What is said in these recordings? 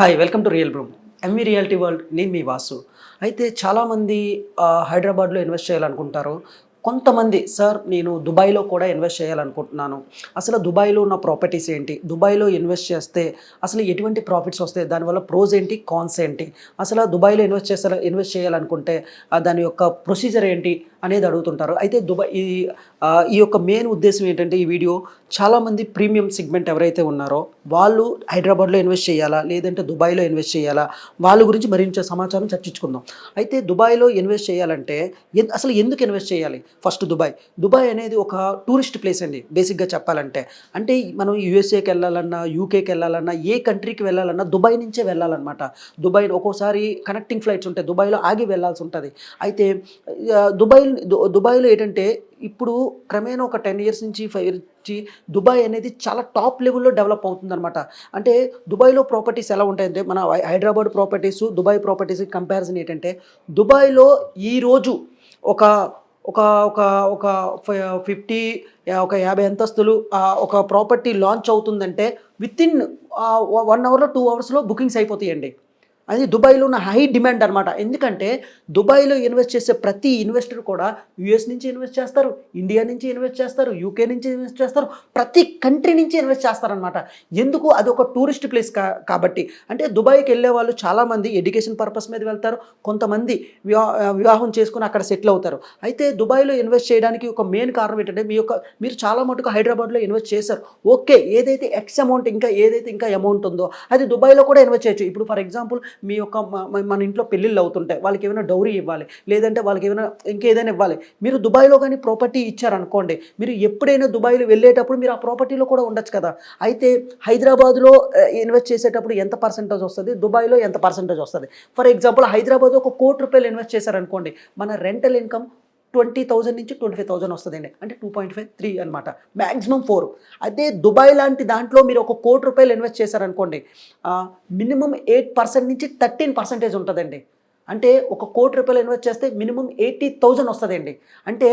Hi welcome to real broom MV reality world నేను మీ వాసు. అయితే చాలామంది హైదరాబాద్లో ఇన్వెస్ట్ చేయాలనుకుంటారు. కొంతమంది సార్ నేను దుబాయ్లో కూడా ఇన్వెస్ట్ చేయాలనుకుంటున్నాను. అసలు దుబాయ్లో ఉన్న ప్రాపర్టీస్ ఏంటి? దుబాయ్లో ఇన్వెస్ట్ చేస్తే అసలు ఎటువంటి ప్రాఫిట్స్ వస్తాయి? దానివల్ల ప్రోస్ ఏంటి? కాన్స్ ఏంటి? అసలు దుబాయ్లో ఇన్వెస్ట్ చేసే ఇన్వెస్ట్ చేయాలనుకుంటే దాని యొక్క ప్రొసీజర్ ఏంటి? అనేది అడుగుతుంటారు. అయితే దుబాయ్ ఈ ఈ యొక్క మెయిన్ ఉద్దేశం ఏంటంటే ఈ వీడియో చాలామంది ప్రీమియం సెగ్మెంట్ ఎవరైతే ఉన్నారో వాళ్ళు హైదరాబాద్లో ఇన్వెస్ట్ చేయాలా? లేదంటే దుబాయ్లో ఇన్వెస్ట్ చేయాలా? వాళ్ళ గురించి మరింత సమాచారం చర్చించుకుందాం. అయితే దుబాయ్లో ఇన్వెస్ట్ చేయాలంటే అసలు ఎందుకు ఇన్వెస్ట్ చేయాలి? First Dubai. దుబాయ్ అనేది ఒక టూరిస్ట్ ప్లేస్ అండి. బేసిక్గా చెప్పాలంటే. అంటే మనం యూఎస్ఏకి వెళ్ళాలన్నా యూకేకి వెళ్ళాలన్నా ఏ కంట్రీకి వెళ్ళాలన్నా దుబాయ్ నుంచే వెళ్ళాలన్నమాట. దుబాయ్ ఒక్కోసారి కనెక్టింగ్ ఫ్లైట్స్ ఉంటాయి. దుబాయ్లో ఆగి వెళ్ళాల్సి ఉంటుంది. అయితే దుబాయ్ దుబాయ్లో ఏంటంటే ఇప్పుడు క్రమేణా ఒక టెన్ ఇయర్స్ నుంచి ఫైవ్ ఇయర్స్ నుంచి దుబాయ్ అనేది చాలా టాప్ లెవెల్లో డెవలప్ అవుతుందన్నమాట. అంటే దుబాయ్లో ప్రాపర్టీస్ ఎలా ఉంటాయంటే మన Hyderabad properties Dubai properties comparison ఏంటంటే దుబాయ్లో ఈరోజు ఒక ఒక ఒక ఒక ఫిఫ్టీ ఒక యాభై అంతస్తులు ఒక ప్రాపర్టీ లాంచ్ అవుతుందంటే విత్ ఇన్ వన్ అవర్లో టూ అవర్స్లో బుకింగ్స్ అయిపోతాయండి. అది దుబాయ్లో ఉన్న హై డిమాండ్ అనమాట ఎందుకంటే దుబాయ్లో ఇన్వెస్ట్ చేసే ప్రతి ఇన్వెస్టర్ కూడా యుఎస్ నుంచి ఇన్వెస్ట్ చేస్తారు ఇండియా నుంచి ఇన్వెస్ట్ చేస్తారు యూకే నుంచి ఇన్వెస్ట్ చేస్తారు ప్రతి కంట్రీ నుంచి ఇన్వెస్ట్ చేస్తారనమాట ఎందుకు? అది ఒక టూరిస్ట్ ప్లేస్ కా కాబట్టి. అంటే దుబాయ్కి వెళ్ళే వాళ్ళు చాలామంది ఎడ్యుకేషన్ పర్పస్ మీద వెళ్తారు కొంతమంది వివా వివాహం చేసుకుని అక్కడ సెటిల్ అవుతారు. అయితే దుబాయ్లో ఇన్వెస్ట్ చేయడానికి ఒక మెయిన్ కారణం ఏంటంటే మీ యొక్క మీరు చాలా మటుకు హైదరాబాద్లో ఇన్వెస్ట్ చేశారు. ఓకే ఏదైతే ఎక్స్ అమౌంట్ ఇంకా ఏదైతే ఇంకా అమౌంట్ ఉందో అది దుబాయ్లో కూడా ఇన్వెస్ట్ చేయొచ్చు. ఇప్పుడు ఫర్ ఎగ్జాంపుల్ మీ యొక్క మన ఇంట్లో పెళ్ళిళ్ళు అవుతుంటాయి. వాళ్ళకి ఏమైనా డౌరీ ఇవ్వాలి. లేదంటే వాళ్ళకి ఏమైనా ఇంకేదైనా ఇవ్వాలి. మీరు దుబాయ్లో కానీ ప్రాపర్టీ ఇచ్చారనుకోండి మీరు ఎప్పుడైనా దుబాయ్లో వెళ్ళేటప్పుడు మీరు ఆ ప్రాపర్టీలో కూడా ఉండొచ్చు కదా. అయితే హైదరాబాద్లో ఇన్వెస్ట్ చేసేటప్పుడు ఎంత పర్సెంటేజ్ వస్తుంది? దుబాయ్లో ఎంత పర్సెంటేజ్ వస్తుంది? ఫర్ ఎగ్జాంపుల్ హైదరాబాద్ ఒక కోటి రూపాయలు ఇన్వెస్ట్ చేశారనుకోండి మన రెంటల్ ఇన్కమ్ ట్వంటీ థౌజండ్ నుంచి ట్వంటీ ఫైవ్ థౌసండ్ వస్తుందండి. అంటే టూ పాయింట్ ఫైవ్ త్రీ అనమాట మ్యాక్సిమం ఫోర్. అదే దుబాయ్ లాంటి దాంట్లో మీరు ఒక కోటి రూపాయలు ఇన్వెస్ట్ చేశారనుకోండి మినిమం ఎయిట్ పర్సెంట్ నుంచి థర్టీన్ పర్సెంటేజ్ ఉంటుందండి. అంటే ఒక కోటి రూపాయలు ఇన్వెస్ట్ చేస్తే మినిమం ఎయిటీ థౌజండ్ వస్తుందండి. అంటే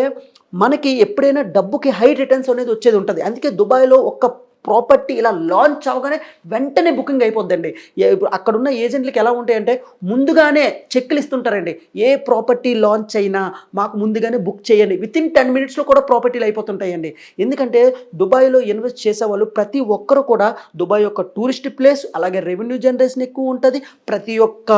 మనకి ఎప్పుడైనా డబ్బుకి హై రిటర్న్స్ అనేది వచ్చేది ఉంటుంది. అందుకే దుబాయ్లో ఒక ప్రాపర్టీ ఇలా లాంచ్ అవగానే వెంటనే బుకింగ్ అయిపోద్దండి. ఇప్పుడు అక్కడున్న ఏజెంట్లకి ఎలా ఉంటాయంటే ముందుగానే చెక్లు ఇస్తుంటారండి. ఏ ప్రాపర్టీ లాంచ్ అయినా మాకు ముందుగానే బుక్ చేయండి. విత్ ఇన్ టెన్ మినిట్స్లో కూడా ప్రాపర్టీలు అయిపోతుంటాయండి. ఎందుకంటే దుబాయ్లో ఇన్వెస్ట్ చేసేవాళ్ళు ప్రతి ఒక్కరు కూడా దుబాయ్ యొక్క టూరిస్ట్ ప్లేస్ అలాగే రెవెన్యూ జనరేషన్ ఎక్కువ ఉంటుంది. ప్రతి ఒక్క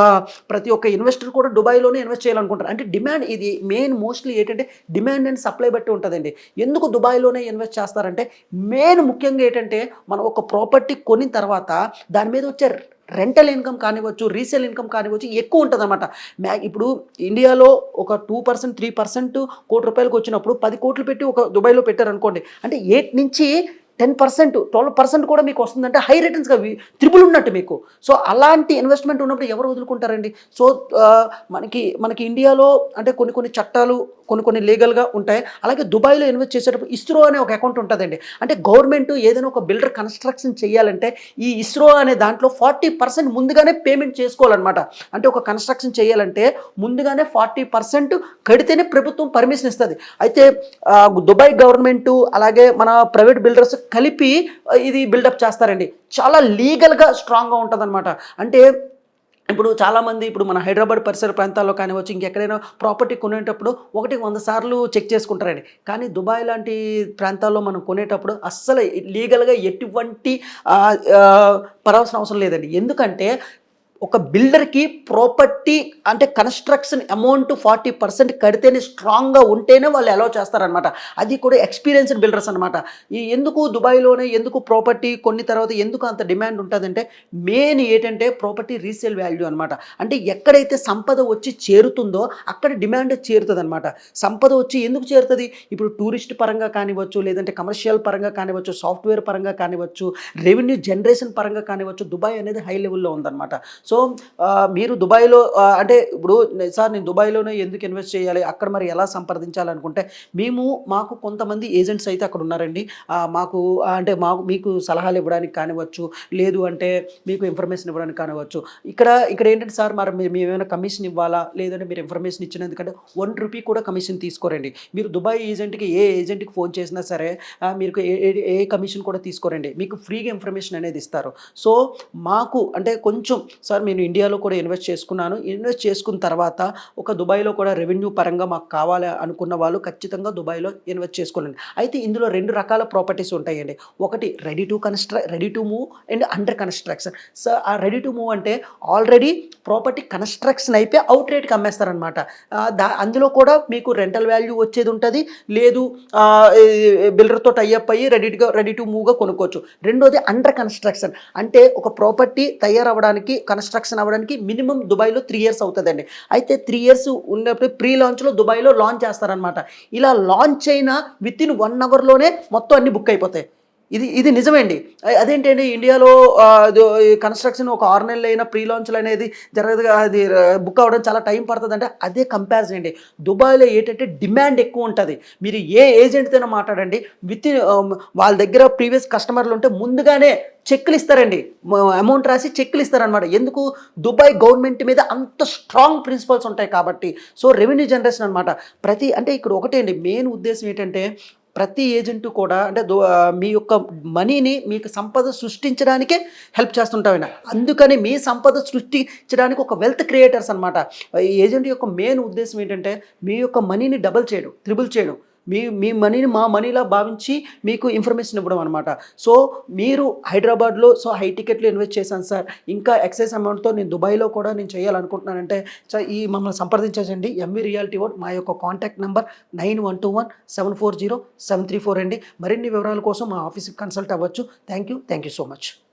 ప్రతి ఒక్క ఇన్వెస్టర్ కూడా దుబాయ్లోనే ఇన్వెస్ట్ చేయాలనుకుంటారు. అంటే డిమాండ్ ఇది మెయిన్ మోస్ట్లీ ఏంటంటే డిమాండ్ అండ్ సప్లై బట్టి ఉంటుందండి. ఎందుకు దుబాయ్లోనే ఇన్వెస్ట్ చేస్తారంటే మెయిన్ ముఖ్యంగా ఏంటంటే మనం ఒక ప్రాపర్టీ కొనిన తర్వాత దాని మీద వచ్చే రెంటల్ ఇన్కమ్ కానివ్వచ్చు రీసేల్ ఇన్కమ్ కానివ్వచ్చు ఎక్కువ ఉంటుంది అనమాట మ్యా ఇప్పుడు ఇండియాలో ఒక టూ పర్సెంట్ త్రీ పర్సెంట్ కోటి రూపాయలకు వచ్చినప్పుడు పది కోట్లు పెట్టి ఒక దుబాయ్లో పెట్టారనుకోండి. అంటే ఎయిట్ నుంచి టెన్ పర్సెంట్ ట్వెల్వ్ పర్సెంట్ కూడా మీకు వస్తుందంటే హై రిటర్న్స్గా త్రిబుల్ ఉన్నట్టు మీకు. సో అలాంటి ఇన్వెస్ట్మెంట్ ఉన్నప్పుడు ఎవరు వదులుకుంటారండి? సో మనకి మనకి ఇండియాలో అంటే కొన్ని కొన్ని చట్టాలు కొన్ని కొన్ని లీగల్గా ఉంటాయి. అలాగే దుబాయ్లో ఇన్వెస్ట్ చేసేటప్పుడు ఇస్రో అనే ఒక అకౌంట్ ఉంటుందండి. అంటే గవర్నమెంట్ ఏదైనా ఒక బిల్డర్ కన్స్ట్రక్షన్ చేయాలంటే ఈ ఇస్రో అనే దాంట్లో ఫార్టీ పర్సెంట్ ముందుగానే పేమెంట్ చేసుకోవాలన్నమాట. అంటే ఒక కన్స్ట్రక్షన్ చేయాలంటే ముందుగానే ఫార్టీ పర్సెంట్ కడితేనే ప్రభుత్వం పర్మిషన్ ఇస్తుంది. అయితే దుబాయ్ గవర్నమెంట్ అలాగే మన ప్రైవేట్ బిల్డర్స్ కలిపి ఇది బిల్డప్ చేస్తారండి. చాలా లీగల్గా స్ట్రాంగ్గా ఉంటుందన్నమాట. అంటే ఇప్పుడు చాలామంది ఇప్పుడు మన హైదరాబాద్ పరిసర ప్రాంతాల్లో కానివచ్చు ఇంకెక్కడైనా ప్రాపర్టీ కొనేటప్పుడు ఒకటి వంద సార్లు చెక్ చేసుకుంటారండి. కానీ దుబాయ్ లాంటి ప్రాంతాల్లో మనం కొనేటప్పుడు అస్సలు లీగల్గా ఎటువంటి ఆ, పడవలసిన అవసరం లేదండి. ఎందుకంటే ఒక బిల్డర్కి ప్రాపర్టీ అంటే కన్స్ట్రక్షన్ అమౌంట్ ఫార్టీ పర్సెంట్ కడితేనే స్ట్రాంగ్గా ఉంటేనే వాళ్ళు అలౌ చేస్తారనమాట అది కూడా ఎక్స్పీరియన్స్డ్ బిల్డర్స్ అనమాట ఈ ఎందుకు దుబాయ్లోనే ఎందుకు ప్రాపర్టీ కొన్ని తర్వాత ఎందుకు అంత డిమాండ్ ఉంటుందంటే మెయిన్ ఏంటంటే ప్రాపర్టీ రీసేల్ వాల్యూ అనమాట అంటే ఎక్కడైతే సంపద వచ్చి చేరుతుందో అక్కడ డిమాండ్ చేరుతుంది అనమాట సంపద వచ్చి ఎందుకు చేరుతుంది? ఇప్పుడు టూరిస్ట్ పరంగా కానివ్వచ్చు లేదంటే కమర్షియల్ పరంగా కానివ్వచ్చు సాఫ్ట్వేర్ పరంగా కానివ్వచ్చు రెవెన్యూ జనరేషన్ పరంగా కానివ్వచ్చు దుబాయ్ అనేది హై లెవెల్లో ఉందన్నమాట. సో మీరు దుబాయ్లో అంటే ఇప్పుడు సార్ నేను దుబాయ్లోనే ఎందుకు ఇన్వెస్ట్ చేయాలి? అక్కడ మరి ఎలా సంప్రదించాలనుకుంటే మేము మాకు కొంతమంది ఏజెంట్స్ అయితే అక్కడ ఉన్నారండి. మాకు అంటే మాకు మీకు సలహాలు ఇవ్వడానికి కానివ్వచ్చు లేదు అంటే మీకు ఇన్ఫర్మేషన్ ఇవ్వడానికి కానివ్వచ్చు. ఇక్కడ ఇక్కడ ఏంటంటే సార్ మరి మీరు ఏమైనా కమిషన్ ఇవ్వాలా? లేదంటే మీరు ఇన్ఫర్మేషన్ ఇచ్చినందుకంటే వన్ రూపీ కూడా కమిషన్ తీసుకోరండి. మీరు దుబాయ్ ఏజెంట్కి ఏ ఏజెంట్కి ఫోన్ చేసినా సరే మీరు మీకు ఏ- ఏ కమిషన్ కూడా తీసుకోరండి. మీకు ఫ్రీగా ఇన్ఫర్మేషన్ అనేది ఇస్తారు. సో మాకు అంటే కొంచెం సార్ నేను ఇండియాలో కూడా ఇన్వెస్ట్ చేసుకున్నాను. ఇన్వెస్ట్ చేసుకున్న తర్వాత ఒక దుబాయ్లో కూడా రెవెన్యూ పరంగా మాకు కావాలి అనుకున్న వాళ్ళు ఖచ్చితంగా దుబాయ్లో ఇన్వెస్ట్ చేసుకోండి. అయితే ఇందులో రెండు రకాల ప్రాపర్టీస్ ఉంటాయండి. ఒకటి ready to construct ready to move and under construction. So ఆ రెడీ టు మూవ్ అంటే ఆల్రెడీ ప్రాపర్టీ కన్స్ట్రక్షన్ అయిపోయి అవుట్ రేట్కి అమ్మేస్తారనమాట దా అందులో కూడా మీకు రెంటల్ వాల్యూ వచ్చేది ఉంటుంది. లేదు బిల్డర్తో టైఅప్ అయ్యి రెడీగా రెడీ టు మూవ్గా కొనుక్కోవచ్చు. రెండోది అండర్ కన్స్ట్రక్షన్. అంటే ఒక ప్రాపర్టీ తయారవ్వడానికి కన్స్ట్రక్షన్ అవ్వడానికి మినిమం దుబాయ్లో త్రీ ఇయర్స్ అవుతుందండి. అయితే త్రీ ఇయర్స్ ఉన్నప్పుడు ప్రీ లాంచ్లో దుబాయ్లో లాంచ్ చేస్తారనమాట ఇలా లాంచ్ అయిన విత్ ఇన్ వన్ అవర్లోనే మొత్తం అన్ని బుక్ అయిపోతాయి. ఇది ఇది నిజమేండి. అదేంటండి ఇండియాలో కన్స్ట్రక్షన్ ఒక ఆరు నెలలు అయినా ప్రీ లాంచ్లు అనేది జరగదుగా అది బుక్ అవ్వడం చాలా టైం పడుతుంది అంటే అదే కంపారిజన్ అండి. దుబాయ్లో ఏంటంటే డిమాండ్ ఎక్కువ ఉంటుంది. మీరు ఏ ఏజెంట్తోనో మాట్లాడండి విత్ um, వాళ్ళ దగ్గర ప్రీవియస్ కస్టమర్లు ఉంటే ముందుగానే చెక్లు ఇస్తారండి. అమౌంట్ రాసి చెక్లు ఇస్తారనమాట ఎందుకు? దుబాయ్ గవర్నమెంట్ మీద అంత స్ట్రాంగ్ ప్రిన్సిపల్స్ ఉంటాయి కాబట్టి. సో రెవెన్యూ జనరేషన్ అనమాట ప్రతి అంటే ఇక్కడ ఒకటే అండి. మెయిన్ ఉద్దేశం ఏంటంటే ప్రతి ఏజెంట్ కూడా అంటే మీ యొక్క మనీని మీకు సంపద సృష్టించడానికే హెల్ప్ చేస్తుంటాం అందుకని మీ సంపద సృష్టించడానికి ఒక వెల్త్ క్రియేటర్స్ అనమాట ఈ ఏజెంట్ యొక్క మెయిన్ ఉద్దేశం ఏంటంటే మీ యొక్క మనీని డబుల్ చేయడం త్రిబుల్ చేయడం. మీ మీ మనీని మా మనీలా భావించి మీకు ఇన్ఫర్మేషన్ ఇవ్వడం అనమాట సో మీరు హైదరాబాద్లో సో హై టికెట్లు ఇన్వెస్ట్ చేశాను సార్. ఇంకా ఎక్సైజ్ అమౌంట్తో నేను దుబాయ్లో కూడా నేను చేయాలనుకుంటున్నానంటే సో ఈ మమ్మల్ని సంప్రదించండి. ఎంవి రియాలిటీ వర్డ్ మా యొక్క contact number nine one two one seven four zero seven three four అండి. మరిన్ని వివరాల కోసం మా ఆఫీస్కి కన్సల్ట్ అవ్వచ్చు. Thank you thank you so much